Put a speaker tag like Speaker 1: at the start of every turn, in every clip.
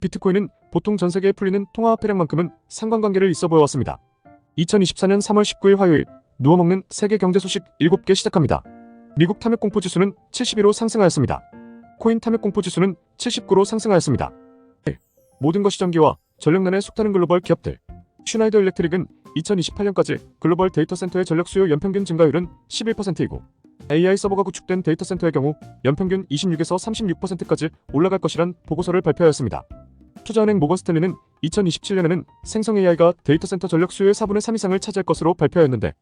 Speaker 1: 비트코인은 보통 전 세계에 풀리는 통화화 폐량만큼은 상관관계를 있어 보여왔습니다. 2024년 3월 19일 화요일 누워먹는 세계 경제 소식 7개 시작합니다. 미국 탐욕 공포 지수는 72로 상승하였습니다. 코인 탐욕 공포 지수는 79로 상승하였습니다. 1. 모든 것이 전기와 전력난에 속타는 글로벌 기업들. 슈나이더 일렉트릭은 2028년까지 글로벌 데이터 센터의 전력 수요 연평균 증가율은 11%이고 AI 서버가 구축된 데이터 센터의 경우 연평균 26에서 36%까지 올라갈 것이란 보고서를 발표하였습니다. 투자은행 모건 스탠리는 2027년에는 생성 AI가 데이터 센터 전력 수요의 4분의 3 이상을 차지할 것으로 발표하였는데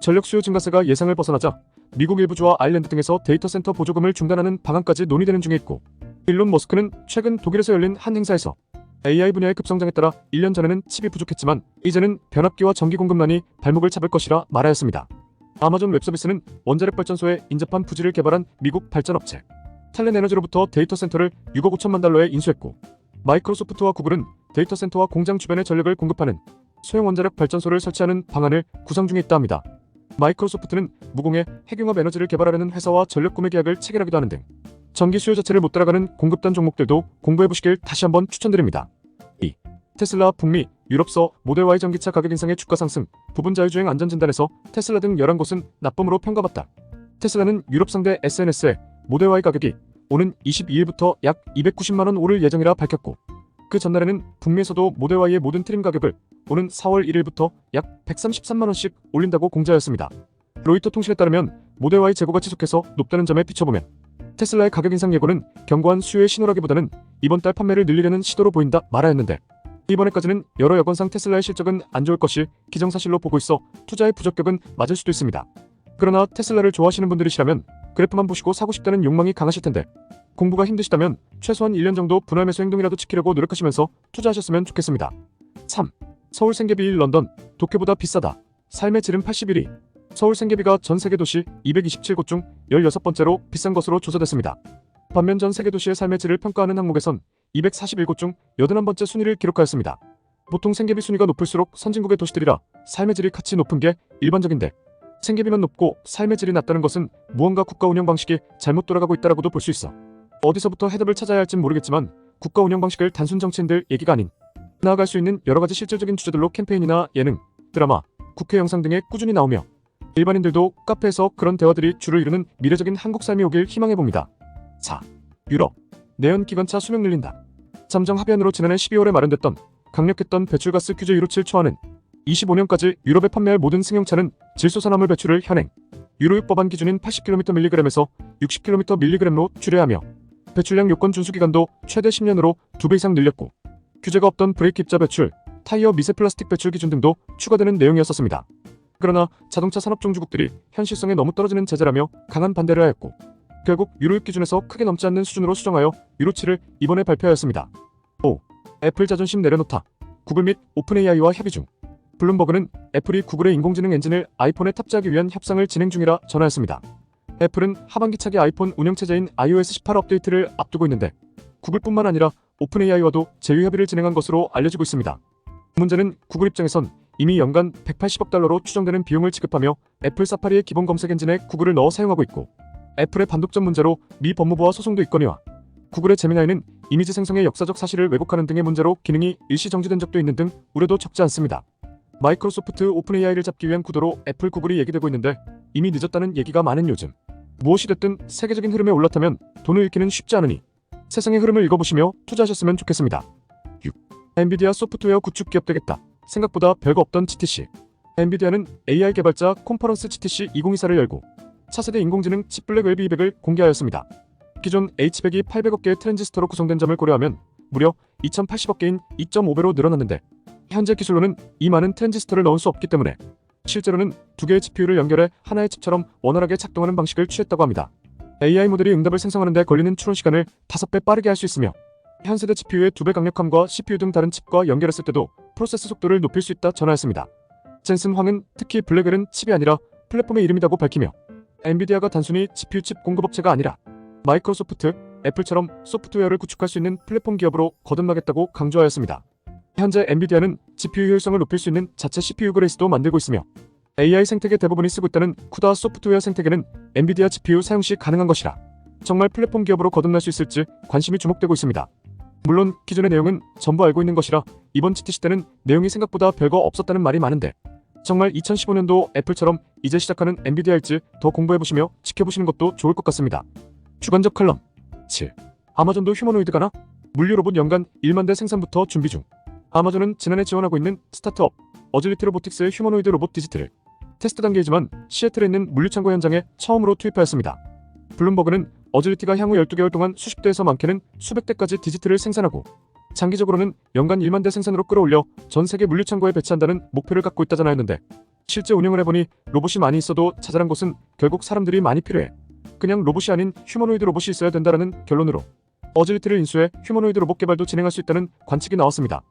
Speaker 1: 전력 수요 증가세가 예상을 벗어나자 미국 일부 주와 아일랜드 등에서 데이터 센터 보조금을 중단하는 방안까지 논의되는 중에 있고 일론 머스크는 최근 독일에서 열린 한 행사에서 AI 분야의 급성장에 따라 1년 전에는 칩이 부족했지만 이제는 변압기와 전기 공급난이 발목을 잡을 것이라 말하였습니다. 아마존 웹서비스는 원자력 발전소에 인접한 부지를 개발한 미국 발전업체 탈렌 에너지로부터 데이터 센터를 6억 5천만 달러에 인수했고 마이크로소프트와 구글은 데이터 센터와 공장 주변의 전력을 공급하는 소형 원자력 발전소를 설치하는 방안을 구상 중에 있다 합니다. 마이크로소프트는 무공해 핵융합 에너지를 개발하려는 회사와 전력 구매 계약을 체결하기도 하는 등 전기 수요 자체를 못 따라가는 공급단 종목들도 공부해 보시길 다시 한번 추천드립니다. 2. 테슬라 북미 유럽서 모델 Y 전기차 가격 인상의 주가 상승 부분 자율주행 안전 진단에서 테슬라 등 11곳은 나쁨으로 평가받다. 테슬라는 유럽 상대 SNS에 모델 Y 가격이 오는 22일부터 약 290만 원 오를 예정이라 밝혔고 그 전날에는 북미에서도 모델 Y의 모든 트림 가격을 오는 4월 1일부터 약 133만 원씩 올린다고 공지하였습니다. 로이터 통신에 따르면 모델 Y 재고가 지속해서 높다는 점에 비춰보면 테슬라의 가격 인상 예고는 견고한 수요의 신호라기보다는 이번 달 판매를 늘리려는 시도로 보인다 말하였는데 이번에까지는 여러 여건상 테슬라의 실적은 안 좋을 것이 기정사실로 보고 있어 투자의 부적격은 맞을 수도 있습니다. 그러나 테슬라를 좋아하시는 분들이시라면 그래프만 보시고 사고 싶다는 욕망이 강하실 텐데 공부가 힘드시다면 최소한 1년 정도 분할 매수 행동이라도 지키려고 노력하시면서 투자하셨으면 좋겠습니다. 3. 서울 생계비 1 런던 도쿄보다 비싸다. 삶의 질은 81위. 서울 생계비가 전 세계 도시 227곳 중 16번째로 비싼 것으로 조사됐습니다. 반면 전 세계 도시의 삶의 질을 평가하는 항목에선 241곳 중 81번째 순위를 기록하였습니다. 보통 생계비 순위가 높을수록 선진국의 도시들이라 삶의 질이 같이 높은 게 일반적인데 생계비만 높고 삶의 질이 낮다는 것은 무언가 국가 운영 방식이 잘못 돌아가고 있다라고도 볼 수 있어. 어디서부터 해답을 찾아야 할진 모르겠지만 국가 운영 방식을 단순 정치인들 얘기가 아닌 나아갈 수 있는 여러 가지 실질적인 주제들로 캠페인이나 예능, 드라마, 국회 영상 등에 꾸준히 나오며 일반인들도 카페에서 그런 대화들이 주를 이루는 미래적인 한국 삶이 오길 희망해 봅니다. 4. 유럽 내연 기관차 수명 늘린다. 잠정 합의안으로 지난해 12월에 마련됐던 강력했던 배출가스 규제 유로 7 초안은 25년까지 유럽에 판매할 모든 승용차는 질소산화물 배출을 현행 유로 6 법안 기준인 80km/mg에서 60km/mg로 줄여야 하며 배출량 요건 준수 기간도 최대 10년으로 2배 이상 늘렸고 규제가 없던 브레이크 입자 배출, 타이어 미세 플라스틱 배출 기준 등도 추가되는 내용이었었습니다. 그러나 자동차 산업 종주국들이 현실성에 너무 떨어지는 제재라며 강한 반대를 하였고 결국 유로 6 기준에서 크게 넘지 않는 수준으로 수정하여 유로 7을 이번에 발표하였습니다. 5. 애플 자존심 내려놓다. 구글 및 오픈 AI와 협의 중. 블룸버그는 애플이 구글의 인공지능 엔진을 아이폰에 탑재하기 위한 협상을 진행 중이라 전하였습니다. 애플은 하반기 차기 아이폰 운영체제인 iOS 18 업데이트를 앞두고 있는데 구글뿐만 아니라 오픈 AI와도 제휴 협의를 진행한 것으로 알려지고 있습니다. 문제는 구글 입장에선 이미 연간 180억 달러로 추정되는 비용을 지급하며 애플 사파리의 기본 검색 엔진에 구글을 넣어 사용하고 있고 애플의 반독점 문제로 미 법무부와 소송도 있거니와 구글의 제미나이는 이미지 생성의 역사적 사실을 왜곡하는 등의 문제로 기능이 일시 정지된 적도 있는 등 우려도 적지 않습니다. 마이크로소프트 오픈 AI를 잡기 위한 구도로 애플 구글이 얘기되고 있는데 이미 늦었다는 얘기가 많은 요즘 무엇이 됐든 세계적인 흐름에 올라타면 돈을 잃기는 쉽지 않으니 세상의 흐름을 읽어보시며 투자하셨으면 좋겠습니다. 6. 엔비디아 소프트웨어 구축 기업 되겠다. 생각보다 별거 없던 GTC. 엔비디아는 AI 개발자 콘퍼런스 GTC 2024를 열고 차세대 인공지능 칩 블랙 웰비 200을 공개하였습니다. 기존 H100이 800억 개의 트랜지스터로 구성된 점을 고려하면 무려 2080억 개인 2.5배로 늘어났는데 현재 기술로는 이 많은 트랜지스터를 넣을 수 없기 때문에 실제로는 두 개의 GPU를 연결해 하나의 칩처럼 원활하게 작동하는 방식을 취했다고 합니다. AI 모델이 응답을 생성하는 데 걸리는 추론 시간을 5배 빠르게 할 수 있으며 현세대 GPU의 2배 강력함과 CPU 등 다른 칩과 연결했을 때도 프로세스 속도를 높일 수 있다 전하였습니다. 젠슨 황은 특히 블랙웰은 칩이 아니라 플랫폼의 이름이라고 밝히며 엔비디아가 단순히 GPU 칩 공급업체가 아니라 마이크로소프트, 애플처럼 소프트웨어를 구축할 수 있는 플랫폼 기업으로 거듭나겠다고 강조하였습니다. 현재 엔비디아는 GPU 효율성을 높일 수 있는 자체 CPU 그레이스도 만들고 있으며 AI 생태계 대부분이 쓰고 있다는 쿠다 소프트웨어 생태계는 엔비디아 GPU 사용 시 가능한 것이라 정말 플랫폼 기업으로 거듭날 수 있을지 관심이 주목되고 있습니다. 물론 기존의 내용은 전부 알고 있는 것이라 이번 GTC 때는 내용이 생각보다 별거 없었다는 말이 많은데 정말 2015년도 애플처럼 이제 시작하는 엔비디아일지 더 공부해보시며 지켜보시는 것도 좋을 것 같습니다. 주관적 칼럼 7. 아마존도 휴머노이드가나? 물류 로봇 연간 1만 대 생산부터 준비 중. 아마존은 지난해 지원하고 있는 스타트업 어질리티 로보틱스의 휴머노이드 로봇 디지트를 테스트 단계이지만 시애틀에 있는 물류창고 현장에 처음으로 투입하였습니다. 블룸버그는 어질리티가 향후 12개월 동안 수십 대에서 많게는 수백 대까지 디지트를 생산하고 장기적으로는 연간 1만 대 생산으로 끌어올려 전 세계 물류창고에 배치한다는 목표를 갖고 있다잖아 했는데 실제 운영을 해보니 로봇이 많이 있어도 자잘한 곳은 결국 사람들이 많이 필요해. 그냥 로봇이 아닌 휴머노이드 로봇이 있어야 된다라는 결론으로 어질리티를 인수해 휴머노이드 로봇 개발도 진행할 수 있다는 관측이 나왔습니다.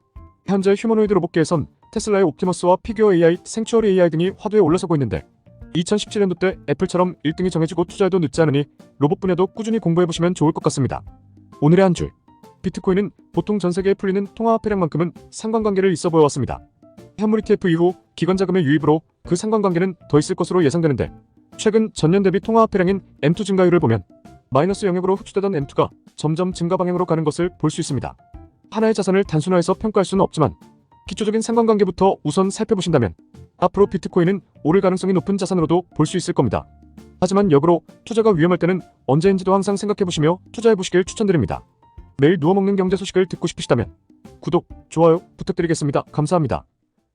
Speaker 1: 현재 휴머노이드 로봇계에선 테슬라의 옵티머스와 피규어 AI, 생추어리 AI 등이 화두에 올라서고 있는데 2017년도 때 애플처럼 1등이 정해지고 투자해도 늦지 않으니 로봇 분야도 꾸준히 공부해보시면 좋을 것 같습니다. 오늘의 한 줄. 비트코인은 보통 전 세계에 풀리는 통화화폐량만큼은 상관관계를 있어 보여왔습니다. 현물 ETF 이후 기관 자금의 유입으로 그 상관관계는 더 있을 것으로 예상되는데 최근 전년 대비 통화화폐량인 M2 증가율을 보면 마이너스 영역으로 흡수되던 M2가 점점 증가 방향으로 가는 것을 볼 수 있습니다. 하나의 자산을 단순화해서 평가할 수는 없지만 기초적인 상관관계부터 우선 살펴보신다면 앞으로 비트코인은 오를 가능성이 높은 자산으로도 볼 수 있을 겁니다. 하지만 역으로 투자가 위험할 때는 언제인지도 항상 생각해보시며 투자해보시길 추천드립니다. 매일 누워먹는 경제 소식을 듣고 싶으시다면 구독, 좋아요 부탁드리겠습니다. 감사합니다.